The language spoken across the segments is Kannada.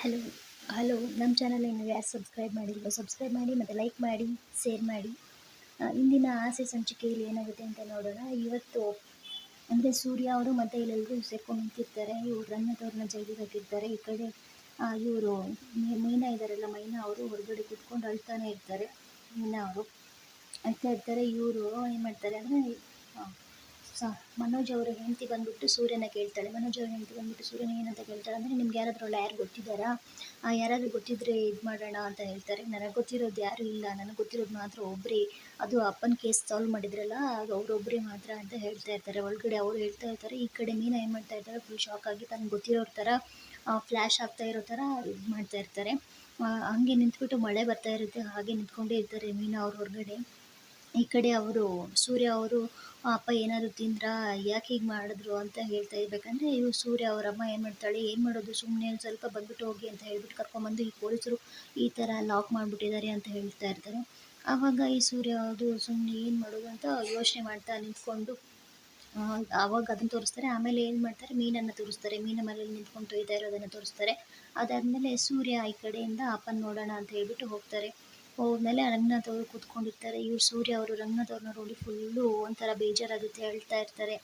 ಹಲೋ ಹಲೋ, ನಮ್ಮ ಚಾನಲ್ ಇನ್ನು ಯಾರು ಸಬ್ಸ್ಕ್ರೈಬ್ ಮಾಡಿಲ್ಲ ಸಬ್ಸ್ಕ್ರೈಬ್ ಮಾಡಿ ಮತ್ತು ಲೈಕ್ ಮಾಡಿ ಶೇರ್ ಮಾಡಿ. ಇಂದಿನ ಆಸೆ ಸಂಚಿಕೆಯಲ್ಲಿ ಏನಾಗುತ್ತೆ ಅಂತ ನೋಡೋಣ. ಇವತ್ತು ಅಂದರೆ ಸೂರ್ಯ ಅವರು ಮತ್ತು ಇಲ್ಲೆಲ್ಲರೂ ಸೇರ್ಕೊಂಡು ನಿಂತಿರ್ತಾರೆ. ಇವ್ರು ರಂಗತವ್ರನ್ನ ಜೈಲಿಗೆ ಹಾಕಿರ್ತಾರೆ ಈ ಕಡೆ ಇವರು ಮೈನಾ ಇದ್ದಾರಲ್ಲ ಮೈನಾ ಅವರು ಹೊರಗಡೆ ಕೂತ್ಕೊಂಡು ಅಳ್ತಾನೆ ಇರ್ತಾರೆ. ಮೀನಾ ಅವರು ಅಳ್ತಾ ಇರ್ತಾರೆ. ಇವರು ಏನು ಮಾಡ್ತಾರೆ ಅಂದರೆ ಸ, ಮನೋಜ್ ಅವರ ಹೆಂಡತಿ ಬಂದ್ಬಿಟ್ಟು ಸೂರ್ಯನ ಕೇಳ್ತಾಳೆ. ಮನೋಜ್ ಅವರ ಹೆಂಡತಿ ಬಂದ್ಬಿಟ್ಟು ಸೂರ್ಯನ ಏನಂತ ಕೇಳ್ತಾಳೆ ಅಂದರೆ, ನಿಮ್ಗೆ ಯಾರಾದರೂ ಯಾರು ಗೊತ್ತಿದ್ದಾರಾ? ಯಾರಾದರೂ ಗೊತ್ತಿದ್ರೆ ಇದು ಮಾಡೋಣ ಅಂತ ಹೇಳ್ತಾರೆ. ನನಗೆ ಗೊತ್ತಿರೋದು ಯಾರೂ ಇಲ್ಲ. ನನಗೆ ಗೊತ್ತಿರೋದು ಮಾತ್ರ ಒಬ್ಬರೇ ಅದು ಅಪ್ಪನ ಕೇಸ್ ಸಾಲ್ವ್ ಮಾಡಿದ್ರಲ್ಲ ಅದು ಅವರೊಬ್ಬರೇ ಮಾತ್ರ ಅಂತ ಹೇಳ್ತಾ ಇರ್ತಾರೆ. ಒಳಗಡೆ ಅವರು ಹೇಳ್ತಾ ಇರ್ತಾರೆ, ಈ ಕಡೆ ಮೀನ ಏನು ಮಾಡ್ತಾ ಇರ್ತಾರೆ ಫುಲ್ ಶಾಕ್ ಆಗಿ ತನಗೆ ಗೊತ್ತಿರೋರ ಥರ ಫ್ಲ್ಯಾಶ್ ಆಗ್ತಾ ಇರೋ ಥರ ಇದು ಮಾಡ್ತಾ ಇರ್ತಾರೆ. ಹಂಗೆ ನಿಂತ್ಬಿಟ್ಟು ಮಳೆ ಬರ್ತಾ ಇರುತ್ತೆ. ಹಾಗೆ ನಿಂತ್ಕೊಂಡೇ ಇರ್ತಾರೆ ಮೀನಾ ಅವ್ರ ಹೊರಗಡೆ. ಈ ಕಡೆ ಅವರು, ಸೂರ್ಯ ಅವರು ಅಪ್ಪ, ಏನಾದ್ರು ತಿಂದ್ರಾ? ಯಾಕೆ ಹೀಗೆ ಮಾಡಿದ್ರು? ಅಂತ ಹೇಳ್ತಾ ಇರ್ಬೇಕಂದ್ರೆ, ಇವ್ರು ಸೂರ್ಯ ಅವರಮ್ಮ ಏನು ಮಾಡ್ತಾಳೆ? ಏನು ಮಾಡೋದು? ಸುಮ್ಮನೆ ಸ್ವಲ್ಪ ಬಂದ್ಬಿಟ್ಟು ಹೋಗಿ ಅಂತ ಹೇಳ್ಬಿಟ್ಟು ಕರ್ಕೊಂಬಂದು ಈ ಪೊಲೀಸರು ಈ ಥರ ಲಾಕ್ ಮಾಡಿಬಿಟ್ಟಿದ್ದಾರೆ ಅಂತ ಹೇಳ್ತಾ ಇರ್ತಾರೆ. ಆವಾಗ ಈ ಸೂರ್ಯ ಅದು ಸುಮ್ಮನೆ ಏನು ಮಾಡೋದು ಅಂತ ಯೋಚನೆ ಮಾಡ್ತಾ ನಿಂತ್ಕೊಂಡು ಆವಾಗ ಅದನ್ನು ತೋರಿಸ್ತಾರೆ. ಆಮೇಲೆ ಏನು ಮಾಡ್ತಾರೆ? ಮೀನನ್ನು ತೋರಿಸ್ತಾರೆ. ಮೀನ ಮನೇಲಿ ನಿಂತ್ಕೊಂಡು ತೊಯ್ತಾ ಇರೋದನ್ನು ತೋರಿಸ್ತಾರೆ. ಅದಾದಮೇಲೆ ಸೂರ್ಯ ಈ ಕಡೆಯಿಂದ ಅಪ್ಪನ ನೋಡೋಣ ಅಂತ ಹೇಳ್ಬಿಟ್ಟು ಹೋಗ್ತಾರೆ. ಹೋದ್ಮೇಲೆ ರಂಗನಾಥ್ ಕೂತ್ಕೊಂಡಿರ್ತಾರೆ. ಇವ್ರು ಸೂರ್ಯ ಅವರು ರಂಗನಾಥ್ ಅವ್ರನ್ನ ನೋಡಿ ಫುಲ್ಲು ಒಂಥರ ಬೇಜಾರಾಗುತ್ತೆ, ಅಳ್ತಾ ಇರ್ತಾರೆ.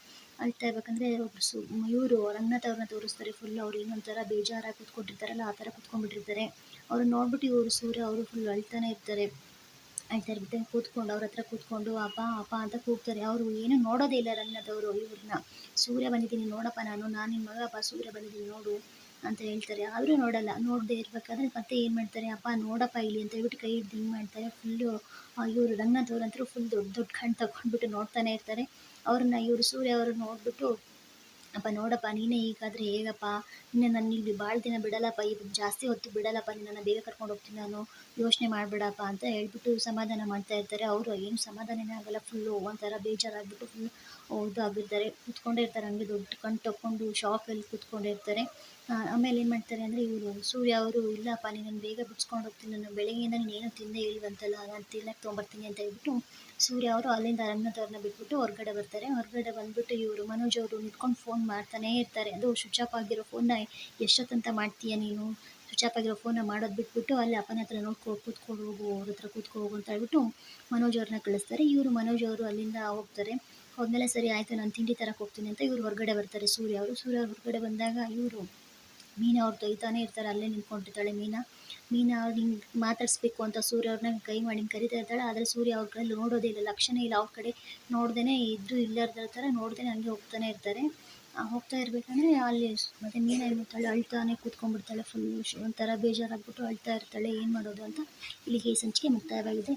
ಅಳ್ತಾ ಇರ್ಬೇಕಂದ್ರೆ ಸು, ಇವರು ರಂಗನಾಥ್ ಅವ್ರನ್ನ ತೋರಿಸ್ತಾರೆ ಫುಲ್. ಅವ್ರು ಇನ್ನೊಂಥರ ಬೇಜಾರಾಗಿ ಕೂತ್ಕೊಂಡಿರ್ತಾರಲ್ಲ ಆ ಥರ ಕೂತ್ಕೊಂಡ್ಬಿಟ್ಟಿರ್ತಾರೆ. ಅವ್ರನ್ನ ನೋಡ್ಬಿಟ್ಟು ಇವರು ಸೂರ್ಯ ಅವರು ಫುಲ್ ಅಳ್ತಾನೆ ಇರ್ತಾರೆ. ಅಳ್ತಾ ಇರ್ಬಿಟ್ಟು ಕೂತ್ಕೊಂಡು ಅವ್ರ ಹತ್ರ ಕೂತ್ಕೊಂಡು ಅಪ್ಪ ಅಪ್ಪ ಅಂತ ಕೂಗ್ತಾರೆ. ಅವರು ಏನು ನೋಡೋದೇ ಇಲ್ಲ ರಂಗನಾಥ್ ಇವ್ರನ್ನ. ಸೂರ್ಯ ಬಂದಿದ್ದೀನಿ ನೋಡಪ್ಪ ನಾನು ನಾನು ನಿಮ್ಮ ಮಗಪ್ಪ ಸೂರ್ಯ ಬಂದಿದ್ದೀನಿ ನೋಡು. ಅಂತ ಹೇಳ್ತಾರೆ. ಆದರೂ ನೋಡಲ್ಲ, ನೋಡದೆ ಇರಬೇಕಾದ್ರೆ ಮತ್ತೆ ಏನು ಮಾಡ್ತಾರೆ, ಅಪ್ಪ, ನೋಡಪ್ಪ ಇಲ್ಲಿ ಅಂತ ಹೇಳ್ಬಿಟ್ಟು ಕೈ ಹಿಡ್ದು ಹಿಂಗೆ ಮಾಡ್ತಾರೆ. ಫುಲ್ಲು ಇವರು ರಂಗನಾಥ್ ಅವ್ರಂತೂ ಫುಲ್ ದೊಡ್ಡ ದೊಡ್ಡ ಕಣ್ಣು ತಗೊಂಡ್ಬಿಟ್ಟು ನೋಡ್ತಾನೆ ಇರ್ತಾರೆ. ಅವ್ರನ್ನ ಇವರು ಸೂರ್ಯ ಅವರು ನೋಡಿಬಿಟ್ಟು ಅಪ್ಪ ನೋಡಪ್ಪ, ನೀನೇ ಹೀಗಾದರೆ ಹೇಗಪ್ಪ? ನಿನ್ನ ನನ್ನ ಇಲ್ಲಿ ಭಾಳ ದಿನ ಬಿಡಲ್ಲಪ್ಪ ಇದು ಜಾಸ್ತಿ ಹೊತ್ತು ಬಿಡಲ್ಲಪ್ಪ ನಿನ್ನನ್ನು ಬೇಗ ಕರ್ಕೊಂಡು ಹೋಗ್ತೀನಿ ನಾನು, ಯೋಚನೆ ಮಾಡಬೇಡಪ್ಪ ಅಂತ ಹೇಳ್ಬಿಟ್ಟು ಸಮಾಧಾನ ಮಾಡ್ತಾ ಇರ್ತಾರೆ. ಅವರು ಏನು ಸಮಾಧಾನನೇ ಆಗಲ್ಲ ಫುಲ್ಲು ಒಂಥರ ಬೇಜಾರಾಗ್ಬಿಟ್ಟು ಫುಲ್ ಇದು ಆಗಿರ್ತಾರೆ. ಕೂತ್ಕೊಂಡೇ ಇರ್ತಾರೆ, ಹಂಗೆ ದೊಡ್ಡ ಕಣ್ಣು ತಕ್ಕೊಂಡು ಶಾಕಲ್ಲಿ ಕೂತ್ಕೊಂಡಿರ್ತಾರೆ ಆಮೇಲೆ ಏನು ಮಾಡ್ತಾರೆ ಅಂದರೆ ಇವರು, ಸೂರ್ಯ ಅವರು, ಇಲ್ಲಪ್ಪ, ನೀನು ಬೇಗ ಬಿಡ್ಸ್ಕೊಂಡು ಹೋಗ್ತೀನಿ ನಾನು ಬೆಳಗ್ಗೆಯಿಂದ ನೀನು ತಿಂದೇ ಇಲ್ವಂತಲ್ಲ, ನಾನು ತಿನ್ನಕ್ಕೆ ತೊಗೊಂಬರ್ತೀನಿ ಅಂತ ಹೇಳ್ಬಿಟ್ಟು ಸೂರ್ಯ ಅವರು ಅಲ್ಲಿಂದ ಅರಣ್ಯದವ್ರನ್ನ ಬಿಟ್ಬಿಟ್ಟು ಹೊರಗಡೆ ಬರ್ತಾರೆ. ಹೊರಗಡೆ ಬಂದ್ಬಿಟ್ಟು ಇವರು ಮನೋಜ್ ಅವರು ನಿಂತ್ಕೊಂಡು ಫೋನ್ ಮಾಡ್ತಾನೇ ಇರ್ತಾರೆ. ಅದು ಸ್ವಿಚ್ ಆಫ್ ಆಗಿರೋ ಫೋನ್ನ ಎಷ್ಟೊತ್ತಂತ ಮಾಡ್ತೀಯ ನೀನು? ಸ್ವಿಚ್ ಆಫ್ ಆಗಿರೋ ಫೋನ್ನ ಮಾಡೋದು ಬಿಟ್ಬಿಟ್ಟು ಅಲ್ಲಿ ಅಪ್ಪನ ಹತ್ರ ನೋಡ್ಕೊ ಕೂತ್ಕೊಂಡು ಹೋಗು, ಅವ್ರ ಹತ್ರ ಕೂತ್ಕೊ ಹೋಗು ಅಂತ ಹೇಳ್ಬಿಟ್ಟು ಮನೋಜ್ ಅವ್ರನ್ನ ಕಳಿಸ್ತಾರೆ. ಇವರು ಮನೋಜ್ ಅವರು ಅಲ್ಲಿಂದ ಹೋಗ್ತಾರೆ. ಹೋದ್ಮೇಲೆ ಸರಿ, ಆಯಿತು, ನಾನು ತಿಂಡಿ ತರಕ್ಕೆ ಹೋಗ್ತೀನಿ ಅಂತ ಇವರು ಹೊರಗಡೆ ಬರ್ತಾರೆ. ಸೂರ್ಯ ಅವರು, ಸೂರ್ಯ ಹೊರಗಡೆ ಬಂದಾಗ ಇವರು ಮೀನಾ ಅವ್ರು ತೊಯ್ತಾನೆ ಇರ್ತಾರೆ, ಅಲ್ಲೇ ನಿಂತ್ಕೊಂಡಿರ್ತಾಳೆ ಮೀನಾ. ಮೀನಾ ಅವ್ರು ಹಿಂಗೆ ಮಾತಾಡಿಸ್ಬೇಕು ಅಂತ ಸೂರ್ಯ ಅವ್ರನ್ನ ಕೈ ಮಾಡಿ ಹಿಂಗೆ ಕರಿತಾ ಇರ್ತಾಳೆ, ಆದರೆ ಸೂರ್ಯ ಅವ್ರ ಕಡೆ ನೋಡೋದೇ ಇಲ್ಲ, ಲಕ್ಷಣ ಇಲ್ಲ. ಅವ್ರ ಕಡೆ ನೋಡ್ದೇ ಇದ್ದು ಇಲ್ಲದ ಥರ ನೋಡ್ದೇ ಹಂಗೆ ಹೋಗ್ತಾನೆ ಇರ್ತಾರೆ. ಹೋಗ್ತಾ ಇರ್ಬೇಕಂದ್ರೆ ಅಲ್ಲಿ ಮತ್ತೆ ಮೀನಾ ಏನು ಮಾಡ್ತಾಳೆ, ಅಳ್ತಾನೆ ಕೂತ್ಕೊಂಡ್ಬಿಡ್ತಾಳೆ ಫುಲ್ ಒಂಥರ ಬೇಜಾರಾಗ್ಬಿಟ್ಟು ಅಳ್ತಾ ಇರ್ತಾಳೆ, ಏನು ಮಾಡೋದು ಅಂತ. ಇಲ್ಲಿಗೆ ಈ ಸಂಚಿಕೆ ಮುಕ್ತಾಯವಾಗಿದೆ.